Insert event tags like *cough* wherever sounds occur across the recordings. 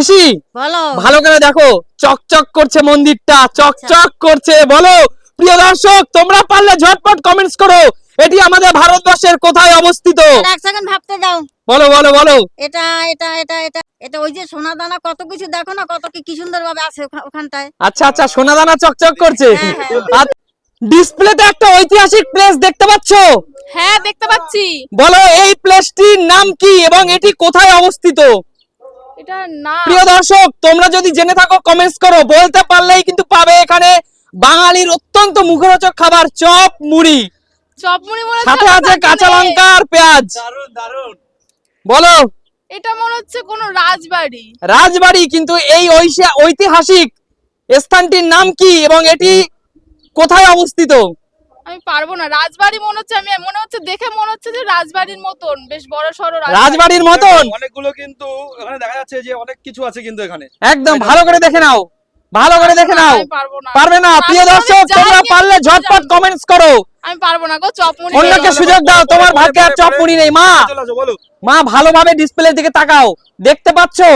পিসি? বলো। ভালো করে দেখো চকচক করছে মন্দিরটা চকচক করছে বলো। প্রিয় দর্শক তোমরা পারলে ঝটপট কমেন্টস করো। এটি আমাদের ভারতবর্ষের কোথায় অবস্থিত? এক সেকেন্ড ভাবতে দাও। বলো বলো বলো। এটা এটা এটা এটা এটা ওই যে সোনা দানা কত কিছু দেখো না কত কি কি সুন্দর ভাবে আছে ওখানটায়। আচ্ছা আচ্ছা সোনা দানা চকচক করছে। হ্যাঁ, হ্যাঁ। ডিসপ্লেতে একটা ঐতিহাসিক প্লেস দেখতে পাচ্ছো? হ্যাঁ দেখতে পাচ্ছি। বলো এই প্লেসটির নাম কি এবং এটি কোথায় অবস্থিত? এটা না। প্রিয় দর্শক তোমরা যদি জেনে থাকো কমেন্টস করো বলতে পারলেই কিন্তু পাবে এখানে বাঙালির অত্যন্ত মুখরোচক খাবার চপ মুড়ি। চপমুড়ি মনে হচ্ছে সাথে আছে কাঁচা। লঙ্কা আর পেঁয়াজ। দারুণ দারুণ বলো। এটা মনে হচ্ছে কোনো রাজবাড়ি। রাজবাড়ি কিন্তু এই ঐতিহাসিক স্থানটির নাম কি এবং এটি কোথায় অবস্থিত? আমি পারব না। রাজবাড়ি মনে হচ্ছে আমি মনে হচ্ছে দেখে মনে হচ্ছে যে রাজবাড়ির মতন বেশ বড় সড়ো রাজবাড়ির মতন? অনেকগুলো কিন্তু এখানে দেখা যাচ্ছে যে অনেক কিছু আছে কিন্তু এখানে। একদম ভালো করে দেখে নাও। ভালো করে দেখে নাও। আমি পারব না। পারবে না? প্রিয় দর্শক তোমরা পারলে ঝটপট কমেন্টস করো। আমি পারব না গো চপমুড়ি অন্যকে সুযোগ দাও তোমার ভাগ্যে আর চপ মুড়ি নেই। মা মা ভালোভাবে ডিসপ্লের দিকে তাকাও। দেখতে পাচ্ছো?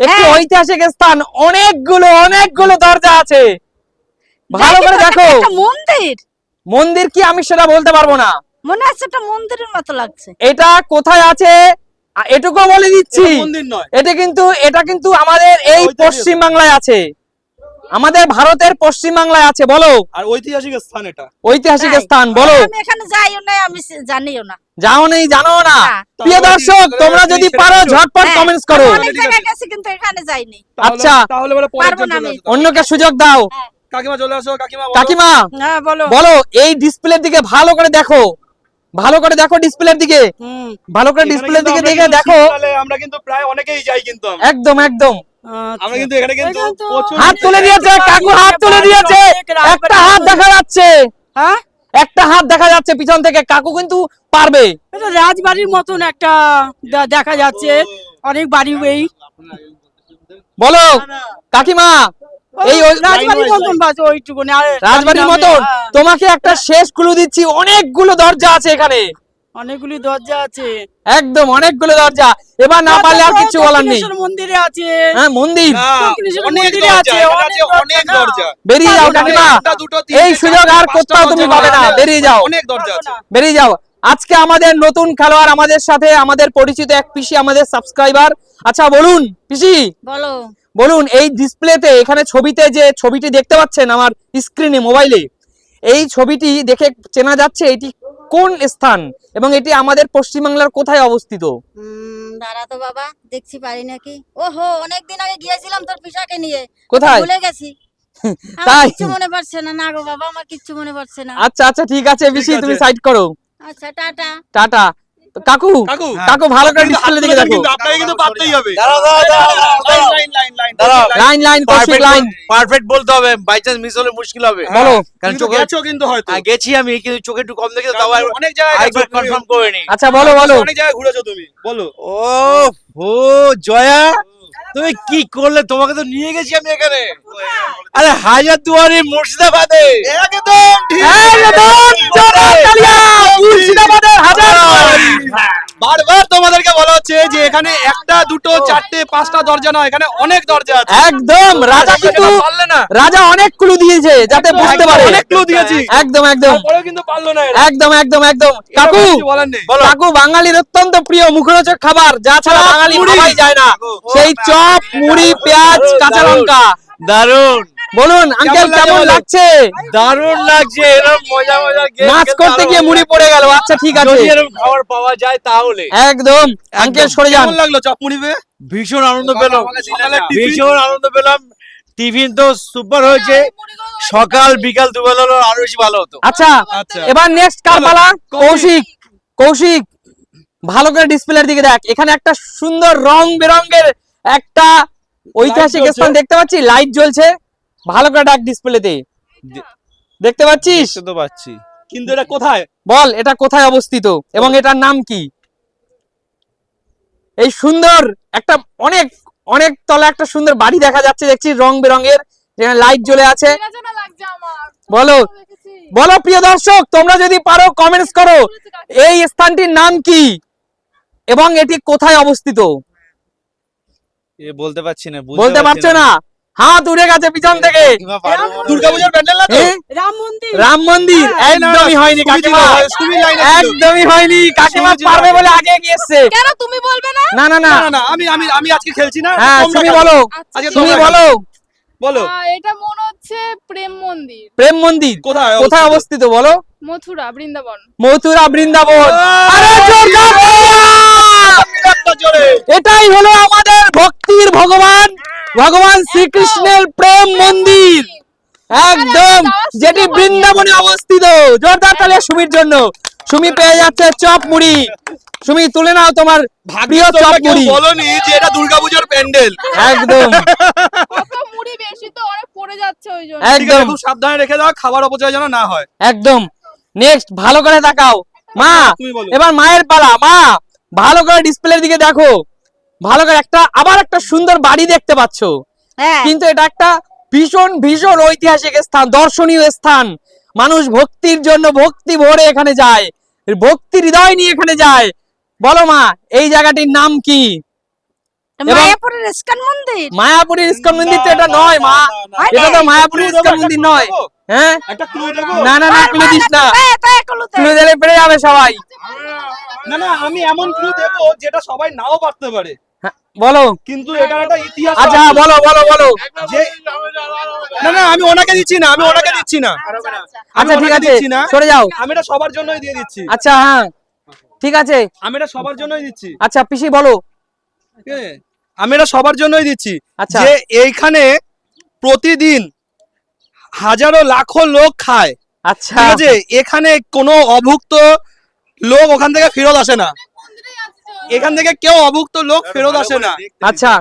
একটি হ্যাঁ। ঐতিহাসিক স্থান। অনেকগুলো অনেকগুলো দরজা আছে। ভালো করে দেখো। একটা মন্দির। মন্দির কি আমি সেটা বলতে পারব না? মনে হচ্ছে একটা মন্দিরের মতো লাগছে। এটা কোথায় আছে? এটুকু বলে দিচ্ছি। এটা মন্দির নয়। এটা কিন্তু এটা কিন্তু আমাদের এই ঐতিহাসিক। পশ্চিম বাংলায় আছে। আমাদের ভারতের পশ্চিম বাংলায় আছে বলো। আর ঐতিহাসিক স্থান এটা। ঐতিহাসিক স্থান বলো। আমি এখানে যাইও না আমি জানিও না। যাও নেই জানো না। প্রিয় দর্শক তোমরা যদি পারো ঝটপট হ্যাঁ, কমেন্টস করো। আমি অনেক জায়গায় গেছি কিন্তু এখানে যাইনি। আচ্ছা। তাহলে বলে পরের পারব না আমি। অন্যকে সুযোগ দাও। কাকিমা চলে আসো কাকিমা কাকিমা! হ্যাঁ বলো। বলো এই ডিসপ্লের দিকে ভালো করে দেখো। ভালো করে দেখো ডিসপ্লের দিকে। হুম। ভালো করে ডিসপ্লের দিকে দেখে দেখো। আমরা কিন্তু প্রায় অনেকেই যাই কিন্তু একদম একদম। আমরা কিন্তু এখানে কিন্তু হাত তুলে দিয়েছে কাকু হাত তুলে দিয়েছে। একটা হাত দেখা যাচ্ছে। হ্যাঁ? একটা হাত দেখা যাচ্ছে পিছন থেকে কাকু কিন্তু পারবে। এটা রাজবাড়ির মতন একটা দেখা যাচ্ছে। অনেক বাড়ি এই। বলো কাকিমা! এই রাজবাড়ির মতন হ্যাঁ, তোমাকে একটা শেষ ক্লু দিচ্ছি অনেকগুলো দরজা আছে এখানে। অনেকগুলি দরজা আছে। একদম অনেকগুলো দরজা। এবার না পারলে আর কিছু বলার নেই। মন্দিরে আছে। হ্যাঁ মন্দির। আছে, অনেক দরজা। বেরিয়ে যাও কাকিমা। এই সুযোগ আর কোথাও তুমি পাবে না। বেরিয়ে যাও। অনেক দরজা আছে। বেরিয়ে যাও। আজকে আমাদের নতুন খেলোয়াড় আমাদের সাথে আমাদের পরিচিত এক পিসি আমাদের সাবস্ক্রাইবার আচ্ছা বলুন পিসি। বলো। বলুন এই ডিসপ্লেতে এখানে ছবিতে যে ছবিটি দেখতে পাচ্ছেন আমার স্ক্রিনে মোবাইলে এই ছবিটি দেখে চেনা যাচ্ছে এটি কোন স্থান এবং এটি আমাদের পশ্চিমবাংলার কোথায় অবস্থিত? দাঁড়া তো বাবা দেখছি পারি নাকি। ওহো অনেকদিন আগে গিয়েছিলাম তোর পিসাকে নিয়ে। কোথায়? ভুলে গেছি। *laughs* তাই? মনে পড়ছে না। না গো বাবা আমার কিচ্ছু মনে পড়ছে না। আচ্ছা আচ্ছা ঠিক আছে বিশি তুমি সাইড করো। আচ্ছা টাটা। টাটা। কাকু কাকু কাকু ভালো করে ডিসপ্লে দিকে দেখো আপনাকে কিন্তু পারতেই হবে। দাঁড়াও, দাঁড়াও, দাঁড়াও, দাঁড়াও। লাইন লাইন লাইন দাঁড়াও। Line line. Perfect line perfect বলতে হবে। বাই চান্স মিস হলে মুশকিল হবে। বলো। কারণ চোখে গেছো কিন্তু হয়তো। হ্যাঁ, গেছি আমি কিন্তু চোখে একটু কম দেখে তাও অনেক জায়গায় একবার কনফার্ম করে নি আচ্ছা বলো বলো। অনেক জায়গায় ঘুরেছো তুমি। বলো। ও ও জয়া। তুমি কি করলে? তোমাকে তো নিয়ে গেছি আমি এখানে। আরে হাজার দুয়ারি মুর্শিদাবাদে। বারবার তোমাদেরকে বলা হচ্ছে যে এখানে একটা দুটো চারটে পাঁচটা দরজা নয় এখানে অনেক দরজা আছে। একদম রাজা কিন্তু পারলে না? রাজা অনেক ক্লু দিয়েছে যাতে বুঝতে পারে। অনেক ক্লু দিয়েছি। একদম একদম। কিন্তু পারল না একদম একদম একদম। কাকু কাকু বাঙালির অত্যন্ত প্রিয় মুখরোচক খাবার যা ছাড়া বাঙালি। খাওয়াই যায় না। সেই চপ মুড়ি পেঁয়াজ কাঁচা লঙ্কা। দারুণ বলুন আঙ্কেল কেমন লাগছে? দারুণ লাগছে এরকম মজা মজা নাচ করতে গিয়ে মুড়ি। পড়ে গেল। আচ্ছা ঠিক আছে। যদি এরকম খাবার পাওয়া যায় তাহলে। একদম আঙ্কেল সরে যান। কেমন লাগল চপ মুড়ি? ভীষণ আনন্দ পেলাম। ভীষণ আনন্দ পেলাম। টিফিন তো সুপার হয়েছে। সকাল বিকাল দুবেলা হলো আরও বেশি ভালো হতো। আচ্ছা আচ্ছা। এবার নেক্সট কার পালা? কৌশিক। কৌশিক। কৌশিক ভালো করে ডিসপ্লের দিকে দেখ। এখানে একটা সুন্দর রং বেরঙের একটা ঐতিহাসিক স্থান দেখতে পাচ্ছি লাইট জ্বলছে। ভালো করে ডাক ডিসপ্লেতে দেখতে পাচ্ছিস? তো পাচ্ছি। কিন্তু এটা কোথায়? বল এটা কোথায় অবস্থিত? এবং এটার নাম কি? এই সুন্দর একটা অনেক অনেক তলা একটা সুন্দর বাড়ি দেখা যাচ্ছে দেখছি রং বেরঙের। যেখানে লাইট জ্বলে আছে। বলো। বলো প্রিয় দর্শক তোমরা যদি পারো কমেন্টস করো। এই স্থানটির নাম কি? এবং এটি কোথায় অবস্থিত? বলতে পারছি না বলতে পারছ না। হাত উড়ে গেছে পিছন থেকে। কাকিমা। দুর্গাপূজার প্যান্ডেল না তো? রাম মন্দির। রাম মন্দির। একদমই হয়নি কাকিমা। সুমি লাইনে ছিল। একদমই হয়নি। কাকিমা পারবে বলে আগে এগিয়ে এসছে কেন তুমি বলবে না? না না না। আমি আমি আমি আজকে খেলছি না। হ্যাঁ তুমি বলো। তুমি বলো। বলো। এটা মনে হচ্ছে প্রেম মন্দির। প্রেম মন্দির। কোথায় কোথায় অবস্থিত বলো? মথুরা বৃন্দাবন। মথুরা বৃন্দাবন। আরে জোরে। এটাই হলো আমাদের ভগবান ভগবান শ্রীকৃষ্ণের প্রেম মন্দির। একদম যেটি বৃন্দাবনে অবস্থিত। জোরদার তালিয়া সুমির জন্য। সুমি পেয়ে যাচ্ছে চপ মুড়ি। সুমি তুলে নাও তোমার প্রিয় চপ মুড়ি। বলনি যে এটা দুর্গাপূজার প্যান্ডেল। একদম। মুড়ি বেশি তো অনেক পড়ে যাচ্ছে ওই জন্য। একদম। খুব সাবধানে রেখে দাও খাবার অপচয় যেন না হয়। একদম। নেক্সট ভালো করে তাকাও। মা এবার মায়ের পালা। মা ভালো করে ডিসপ্লের দিকে দেখো। ভালো করে একটা আবার একটা সুন্দর বাড়ি দেখতে পাচ্ছো। হ্যাঁ। কিন্তু এটা একটা ভীষণ ভীষণ ঐতিহাসিক স্থান দর্শনীয় স্থান। মানুষ ভক্তির জন্য ভক্তি ভরে এখানে যায়। ভক্তি হৃদয় নিয়ে এখানে যায়। বলো মা এই জায়গাটির নাম কি? এবং- মায়াপুরের ইস্কন মন্দির? মায়াপুরের ইস্কন মন্দির তো এটা নয় মা। এটা তো মায়াপুরের ইস্কন মন্দির নয়। হ্যাঁ? না না না ক্লু দিস না। এ, তো এগুলোতে। ক্লু দিলে পেরে যাবে সবাই। না না আমি এমন ক্লু দেবো যেটা সবাই নাও পারতে পারে। বলো। কিন্তু এটার একটা ইতিহাস আচ্ছা হ্যাঁ, বলো বলো বলো। না না আমি ওনাকে দিচ্ছি না আমি ওনাকে দিচ্ছি না। আচ্ছা ঠিক আছে দিচ্ছি না। সরে যাও। আমি এটা সবার জন্যই দিয়ে দিচ্ছি। আচ্ছা হ্যাঁ ঠিক আছে। আমি এটা সবার জন্যই দিচ্ছি। আচ্ছা পিসি বলো। ঠিক আমি এটা সবার জন্যই দিচ্ছি। আচ্ছা। যে এইখানে প্রতিদিন হাজারো লাখো লোক খায়। আচ্ছা। ঠিক আছে? এখানে কোনো অভুক্ত লোক ওখান থেকে ফেরত আসে না। এখান থেকে কেউ অভুক্ত লোক ফেরত আসে না। আচ্ছা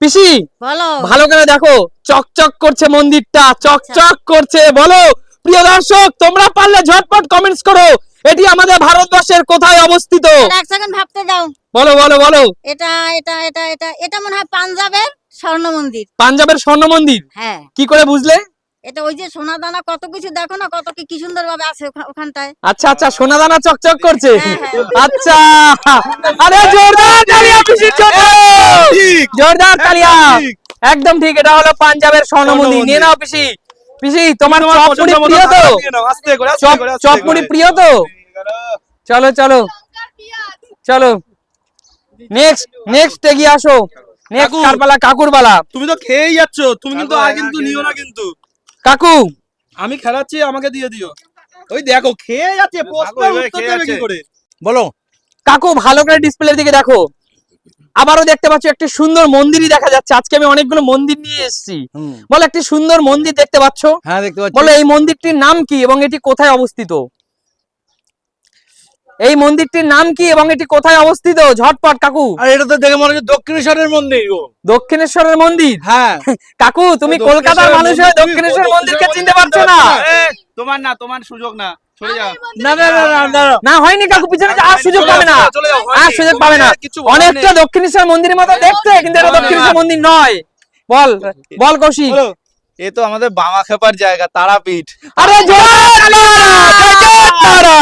পিসি বলো। ভালো করে দেখো চকচক করছে মন্দিরটা চকচক করছে। বলো প্রিয় দর্শক তোমরা পারলে ঝটপট কমেন্টস করো। এটি আমাদের ভারতবর্ষের কোথায় অবস্থিত? এক সেকেন্ড ভাবতে দাও। বলো বলো বলো। এটা এটা এটা এটা এটা মনে হয় পাঞ্জাবের স্বর্ণ মন্দির। পাঞ্জাবের স্বর্ণ মন্দির? হ্যাঁ। কি করে বুঝলে? এটা ওই যে সোনা দানা কত কিছু দেখো না কত কি কি সুন্দর ভাবে আছে ওখানটায়। আচ্ছা আচ্ছা সোনা দানা চকচক করছে। হ্যাঁ, হ্যাঁ। আচ্ছা। আরে জোরদার তালিয়া জন্য। জোরদার তালিয়া একদম ঠিক এটা হলো পাঞ্জাবের স্বর্ণ স্বর্ণ নিয়ে নাও পিসি। পিসি তোমার তোমার চপ পছন্দ মুড়ি মতো প্রিয় তো? খাবার দিয়ে নাও, আস্তে করে আস্তে চপ করে আস্তে চপ করে। মুড়ি প্রিয় তো? চলো চলো। চলো। নেক্সট নেক্সট এগিয়ে আসো। নেক্সট কাকু। কারবালা কাকুর বালা তুমি তো খেয়েই যাচ্ছ। তুমি কিন্তু আর কিন্তু নিও না কিন্তু। কাকু! আমি খেলাচ্ছি আমাকে দিয়ে দিও। ওই দেখো খেয়ে যাচ্ছে প্রশ্ন উত্তর দেবে কি করে? বলো। কাকু ভালো করে ডিসপ্লের দিকে দেখো। আবারও দেখতে পাচ্ছ একটি সুন্দর মন্দিরই দেখা যাচ্ছে। আজকে আমি অনেকগুলো মন্দির নিয়ে এসেছি। বলো একটি সুন্দর মন্দির দেখতে পাচ্ছ। হ্যাঁ দেখতে পাচ্ছি। বলো এই মন্দিরটির নাম কি এবং এটি কোথায় অবস্থিত? এই মন্দিরটির নাম কি এবং এটি কোথায় অবস্থিত? ঝটপট কাকু। আর এটা তো দেখে মনে হচ্ছে দক্ষিণেশ্বরের মন্দির দক্ষিণেশ্বরের মন্দির? হ্যাঁ। কাকু তুমি কলকাতার মানুষ হয়ে দক্ষিণেশ্বর মন্দিরকে চিনতে মন্দির পারছ না? চিনতে পারছ না। তোমার না তোমার সুযোগ না না না না না না না হয়নি কাকু পিছনে আর সুযোগ পাবে না। আর সুযোগ পাবে না। অনেকটা। দক্ষিণেশ্বর মন্দিরের মতো দেখতে কিন্তু এটা দক্ষিণেশ্বর মন্দির নয়। বল বল কৌশিক। বলো। এ তো আমাদের বামা খেপার জায়গা তারাপীঠ। আরে জয় তারা! জয় তারা!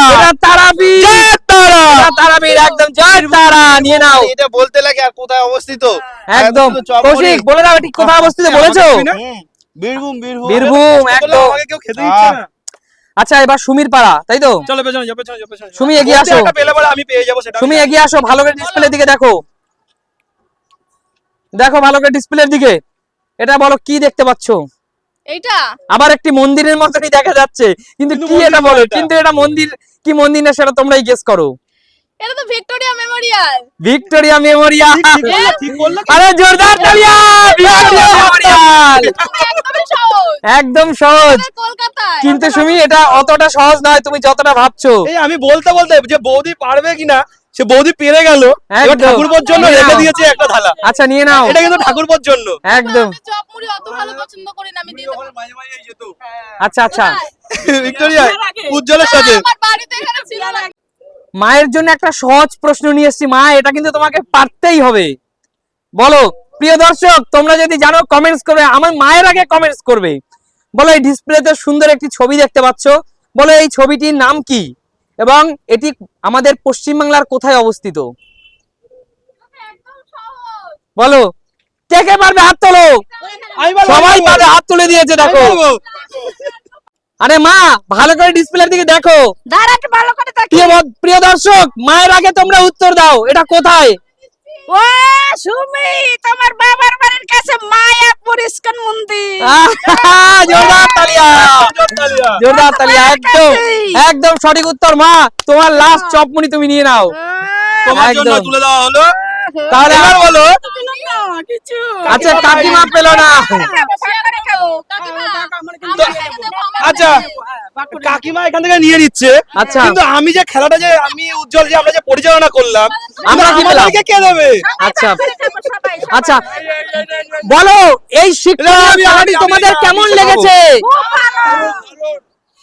এটা তারাপীঠ একদম জয় তারা! নিয়ে নাও। এটা বলতে লাগে আর কোথায় অবস্থিত? একদম। কৌশিক বলে দাও ঠিক কোথায় অবস্থিত বলেছ? দিবি না? হুম, বীরভূম বীরভূম। বীরভূম একদম। কেউ খেতে দিচ্ছে না। আচ্ছা এবার সুমির পাড়া তাই তো? চলো পেছনে যাও পেছনে যাও পেছনে সুমি এগিয়ে আসো। একটা পেলে পরে আমি পেয়ে যাব সেটা তুমি এগিয়ে আসো ভালো করে ডিসপ্লের দিকে দেখো। দেখো ভালো করে ডিসপ্লের দিকে। এটা বলো কি দেখতে পাচ্ছো? এইটা? আবার একটি মন্দিরের মতনই দেখা যাচ্ছে। কিন্তু কি এটা বলো? কিন্তু এটা মন্দির কি মন্দির না সেটা তোমরাই গেস করো। এটা তো ভিক্টোরিয়া মেমোরিয়াল। Victoria Memorial? আরে জোরদার তালিয়া ভিক্টোরিয়া মেমোরিয়াল। একদম সহজ। কিন্তু সুমি এটা অতটা সহজ নয় তুমি যতটা ভাবছ। এই আমি বলতে বলতে যে বৌদি পারবে কিনা সে বৌদি পেরে গেল। এবার ঠাকুরপোর জন্য রেখে দিয়েছে একটা থালা। আচ্ছা নিয়ে নাও। এটা কিন্তু ঠাকুরপোর জন্য। একদম। আমি চপ মুড়ি অত ভালো পছন্দ করি না আমি দিয়ে দেবো। আচ্ছা আচ্ছা। *laughs* ভিক্টোরিয়া উজ্জ্বলের সাথে। আমার বাড়িতে এখানে ছিল না মায়ের জন্য একটা সহজ প্রশ্ন নিয়ে এসেছি। মা এটা কিন্তু তোমাকে পারতেই হবে। বলো প্রিয় দর্শক তোমরা যদি জানো কমেন্টস করবে। আমার মায়ের আগে কমেন্টস করবে। বলো এই ডিসপ্লেতে সুন্দর একটি ছবি দেখতে পাচ্ছ। বলো এই ছবিটির নাম কি? এবং এটি আমাদের পশ্চিমবাংলার কোথায় অবস্থিত? বলো। কে কে পারবে হাত তোলো? আমি সবাই পারে হাত তুলে দিয়েছে দেখো। আরে মা ভালো করে ডিসপ্লের দিকে দেখো। ভালো করে প্রিয় প্রিয় দর্শক মায়ের আগে তোমরা উত্তর দাও এটা কোথায়? ও সুমি তোমার বাবার বাড়ির কাছে মায়াপুর ইস্কন মন্দির। আহা, জোরদার তালিয়া। জোরদার তালিয়া। একদম একদম সঠিক উত্তর মা। তোমার লাস্ট চপমুনি তুমি নিয়ে নাও। তোমার জন্য একদম। তুলে দেওয়া হলো। তাহলে এবার বলো। কিছু। আচ্ছা কাকিমা পেল না। আচ্ছা কাকিমা এখান থেকে নিয়ে নিচ্ছে। আচ্ছা। কিন্তু আমি যে খেলাটা যে আমি উজ্জ্বল যে আমরা যে পরিচালনা করলাম আমরা কি পেলাম? আমাদেরকে কে দেবে? আচ্ছা। আচ্ছা বলো এই শিক্ষণীয় তোমাদের কেমন লেগেছে?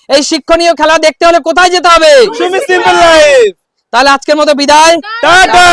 এই শিক্ষণীয় খেলা দেখতে হলে কোথায় যেতে হবে? Sumi simple life. তাহলে আজকের মতো বিদায়। টাটা!